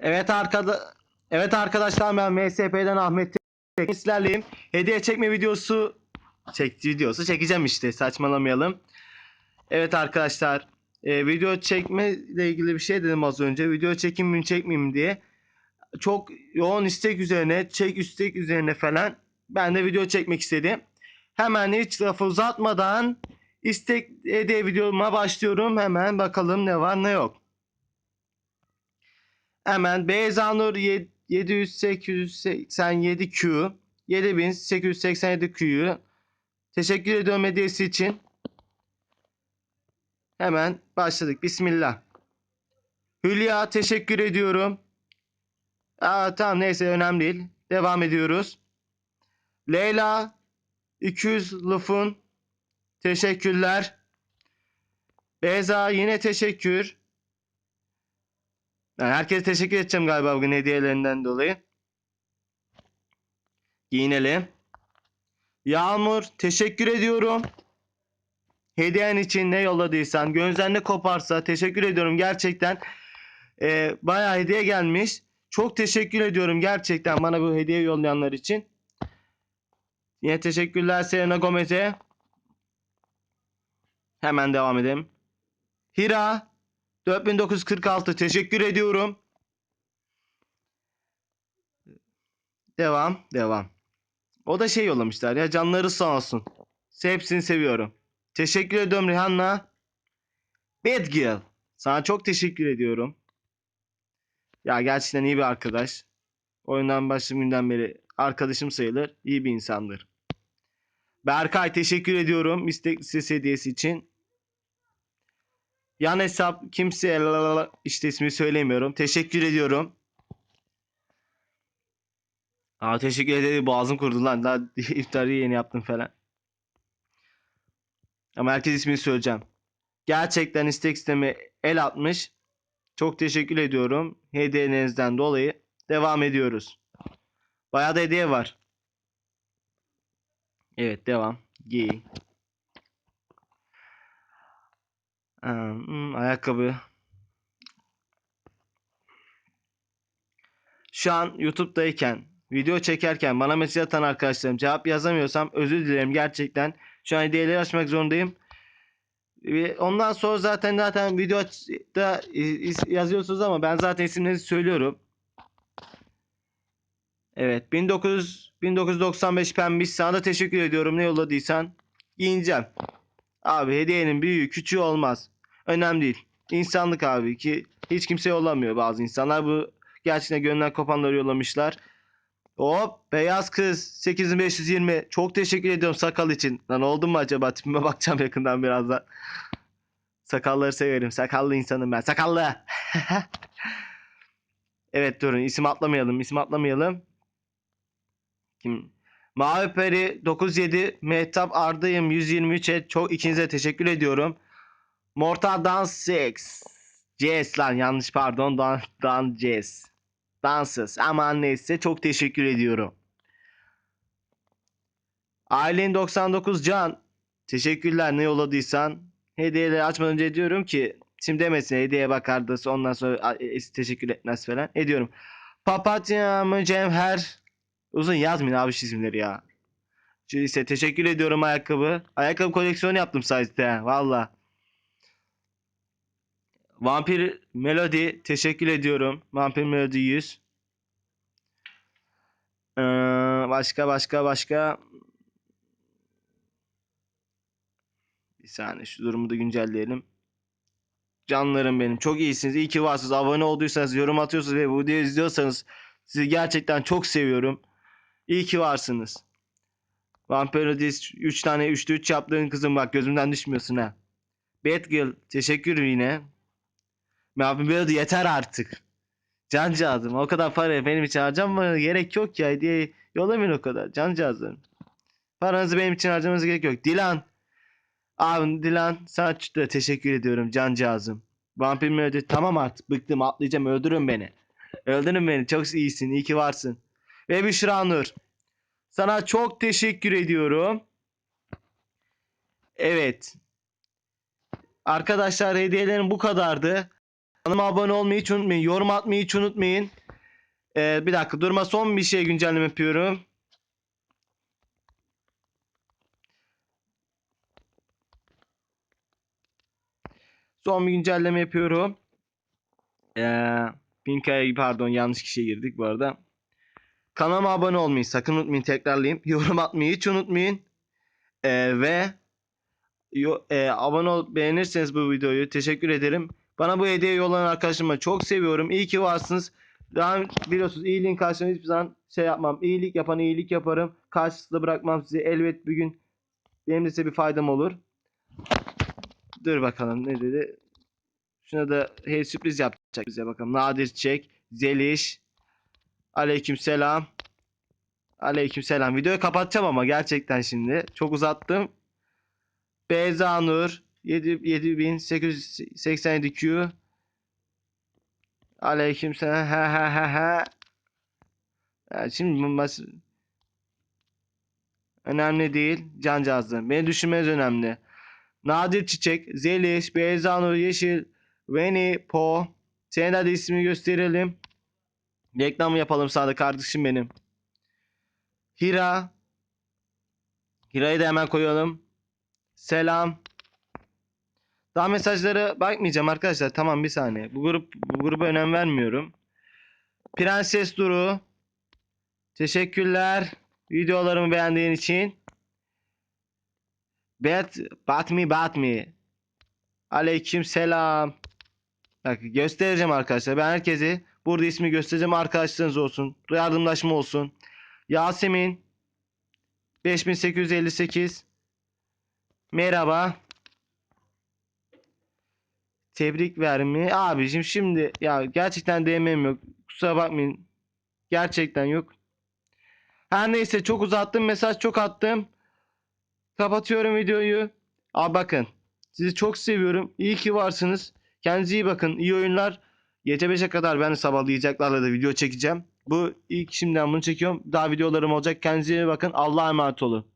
Evet arkada Evet arkadaşlar ben MSP'den Ahmet Tek. Sizlerleyim. Hediye çekme videosu çek videosu çekeceğim işte saçmalamayalım. Evet arkadaşlar e, video çekme ile ilgili bir şey dedim az önce. Video çekeyim mi çekmeyeyim diye. Çok yoğun istek üzerine, çek istek üzerine falan ben de video çekmek istedim. Hemen hiç lafı uzatmadan istek hediye videoma başlıyorum. Hemen bakalım ne var ne yok. Hemen Beyzanur 7887Q 7887Q'yu teşekkür ediyorum hediyesi için. Hemen başladık. Bismillah. Hülya teşekkür ediyorum. Aa, tamam neyse önemli değil. Devam ediyoruz. Leyla 200 lufun teşekkürler. Beyza yine teşekkür. Yani herkese teşekkür edeceğim galiba bugün hediyelerinden dolayı. Giyinelim. Yağmur teşekkür ediyorum. Hediyen için ne yolladıysan, gönlünden ne koparsa teşekkür ediyorum gerçekten. Ee, bayağı hediye gelmiş. Çok teşekkür ediyorum gerçekten bana bu hediye yollayanlar için. Yine teşekkürler Selena Gomez'e. Hemen devam edelim. Hira 4946 teşekkür ediyorum. Devam, devam. O da şey yollamışlar ya canları sağ olsun. Hepsini seviyorum. Teşekkür ediyorum Rihanna. Bad Girl. Sana çok teşekkür ediyorum. Ya gerçekten iyi bir arkadaş. Oyundan başladığım günden beri arkadaşım sayılır. İyi bir insandır. Berkay teşekkür ediyorum istek ses hediyesi için. Yan hesap kimse işte ismi söylemiyorum. Teşekkür ediyorum. Aa teşekkür ederim. Boğazım kurdu lan. Daha iftarı yeni yaptım falan. Ama herkes ismini söyleyeceğim. Gerçekten istek sistemi el atmış. Çok teşekkür ediyorum. Hediyenizden dolayı. Devam ediyoruz. Bayağı da hediye var. Evet devam. Giy. Hmm, ayakkabı. Şu an YouTube'dayken, video çekerken bana mesaj atan arkadaşlarım cevap yazamıyorsam özür dilerim gerçekten. Şu an hediyeleri açmak zorundayım. Ondan sonra zaten zaten videoda yazıyorsunuz ama ben zaten isimleri söylüyorum. Evet 1900 1995 pembiş sana da teşekkür ediyorum ne yolladıysan. Giyineceğim. Abi hediyenin büyüğü küçüğü olmaz. Önemli değil. İnsanlık abi ki hiç kimse yollamıyor bazı insanlar. Bu gerçekten gönlünden kopanları yollamışlar. Hop beyaz kız 8520 çok teşekkür ediyorum sakal için. Lan oldu mu acaba tipime bakacağım yakından birazdan. Sakalları severim. Sakallı insanım ben. Sakallı. evet durun isim atlamayalım. isim atlamayalım. Kim? Mavi Peri 97 Mehtap Ardayım 123'e çok ikinize teşekkür ediyorum. Mortal Dance 6 Jazz lan yanlış pardon Dan, Dan Jazz. Dansız aman neyse çok teşekkür ediyorum. Ailen 99 Can teşekkürler ne yolladıysan. Hediyeleri açmadan önce diyorum ki şimdi demesin hediye bakardı ondan sonra e, teşekkür etmez falan. Ediyorum. Papatya mı Cemher Uzun yazmayın abi isimleri ya. İşte teşekkür ediyorum ayakkabı. Ayakkabı koleksiyonu yaptım sayesinde valla. Vampir Melody teşekkür ediyorum. Vampir Melody 100. Ee, başka başka başka. Bir saniye şu durumu da güncelleyelim. Canlarım benim çok iyisiniz. İyi ki varsınız. Abone olduysanız, yorum atıyorsanız ve bu videoyu izliyorsanız sizi gerçekten çok seviyorum. İyi ki varsınız. Vampirodies 3 tane 3'te 3 yaptığın kızım bak gözümden düşmüyorsun ha. Batgirl teşekkür yine. Vampirodies yeter artık. Cancağızım o kadar para benim için harcamaya gerek yok ya diye yollamayın o kadar cancağızım. Paranızı benim için harcamanıza gerek yok. Dilan. Abi Dilan sana teşekkür ediyorum cancağızım. Vampir Melody tamam artık bıktım atlayacağım öldürün beni. Öldürün beni çok iyisin iyi ki varsın. Ve Büşra Nur. Sana çok teşekkür ediyorum. Evet. Arkadaşlar hediyelerim bu kadardı. Kanalıma abone olmayı hiç unutmayın. Yorum atmayı hiç unutmayın. Ee, bir dakika durma son bir şey güncelleme yapıyorum. Son bir güncelleme yapıyorum. Ee, Pinka'ya pardon yanlış kişiye girdik bu arada. Kanalıma abone olmayı sakın unutmayın tekrarlayayım. Yorum atmayı hiç unutmayın. Ee, ve yo, e, abone ol beğenirseniz bu videoyu teşekkür ederim. Bana bu hediye yollayan arkadaşlarıma çok seviyorum. İyi ki varsınız. Daha biliyorsunuz iyiliğin karşılığında hiçbir zaman şey yapmam. İyilik yapan iyilik yaparım. Karşısında bırakmam sizi. Elbet bir gün benim de size bir faydam olur. Dur bakalım ne dedi. Şuna da hey sürpriz yapacak bize bakalım. Nadir Çek, Zeliş. Aleyküm selam. Aleyküm selam. Videoyu kapatacağım ama gerçekten şimdi. Çok uzattım. Beyza Nur 7887 Q Aleyküm selam. Ha ha ha ha. Ya şimdi mas- önemli değil. Cancağızım. Beni düşünmeniz önemli. Nadir Çiçek, Zeliş, Beyza Nur, Yeşil, Veni, Po. Senin de ismini gösterelim. Reklam yapalım sağda kardeşim benim. Hira. Hira'yı da hemen koyalım. Selam. Daha mesajlara bakmayacağım arkadaşlar. Tamam bir saniye. Bu grup bu gruba önem vermiyorum. Prenses Duru. Teşekkürler. Videolarımı beğendiğin için. Bet Batmi Batmi. Aleyküm selam. Bak göstereceğim arkadaşlar. Ben herkese burada ismi göstereceğim. Arkadaşlarınız olsun. Yardımlaşma olsun. Yasemin 5858 Merhaba. Tebrik vermi. Abicim şimdi ya gerçekten DM'm yok. Kusura bakmayın. Gerçekten yok. Her neyse çok uzattım. Mesaj çok attım. Kapatıyorum videoyu. Abi bakın. Sizi çok seviyorum. İyi ki varsınız. Kendinize iyi bakın. İyi oyunlar. Gece 5'e kadar ben sabahlayacaklarla da video çekeceğim. Bu ilk şimdiden bunu çekiyorum. Daha videolarım olacak. Kendinize iyi bakın. Allah'a emanet olun.